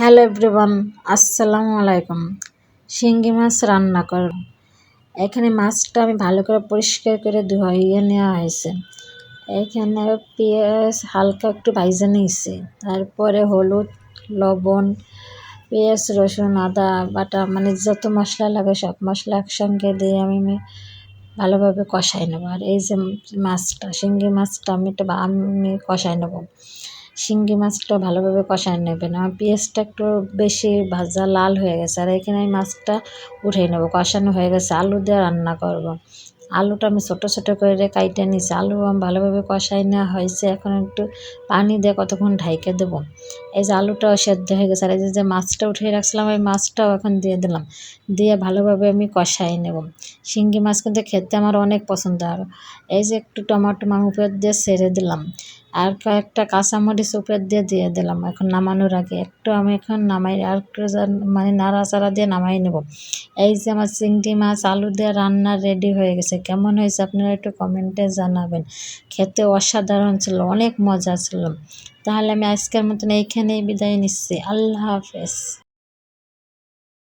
Hello everyone, আসসালামু আলাইকুম। শিঙ্গি মাছ রান্না করব। এখানে মাছটা আমি ভালো করে পরিষ্কার করে ধুয়ে নেওয়া হয়েছে। এখানে পেঁয়াজ হালকা একটু ভাইজে নিয়েছি। তারপরে হলুদ, লবণ, পেঁয়াজ, রসুন, আদা, বাটা মানে যত মশলা লাগে সব মশলা একসঙ্গে দিয়ে আমি ভালোভাবে কষাই নেব। আর এই যে মাছটা, শিঙ্গি মাছটা আমি একটু আমি কষাই নেব। শিঙ্গি মাছটা ভালোভাবে কষায় নেবেন আমার পেঁয়াজটা একটু বেশি ভাজা লাল হয়ে গেছে, আর এখানে আমি মাছটা উঠে নেব। কষানো হয়ে গেছে, আলু দিয়ে রান্না করব। আলুটা আমি ছোটো ছোটো করে কাইটে নিয়েছি আলু আমি ভালোভাবে কষাই নেওয়া হয়েছে, এখন একটু পানি দিয়ে কতক্ষণ ঢাইকে দেবো। এই যে আলুটাও সেদ্ধ হয়ে গেছে, আর এই যে মাছটা উঠিয়ে রাখছিলাম, ওই মাছটাও এখন দিয়ে দিলাম। দিয়ে ভালোভাবে আমি কষাই নেব। শিঙ্গি মাছ কিন্তু খেতে আমার অনেক পছন্দ। আর এই যে একটু টমাটো মাং উপর দিয়ে ছেড়ে দিলাম। আর কয়েকটা কাঁচামরিচ উপর দিয়ে দিয়ে দিলাম, এখন নামানোর আগে। একটু আমি এখন নামাই, আর একটু মানে নাড়াচাড়া দিয়ে নামাই নেব। এই যে আমার চিংড়ি মাছ, আলু দিয়ে রান্না রেডি হয়ে গেছে। কেমন হয়েছে আপনারা একটু কমেন্টে জানাবেন। খেতে অসাধারণ ছিল, অনেক মজা ছিল। তাহলে আমি আজকের মতন এইখানেই বিদায় নিচ্ছি। আল্লাহ হাফেজ।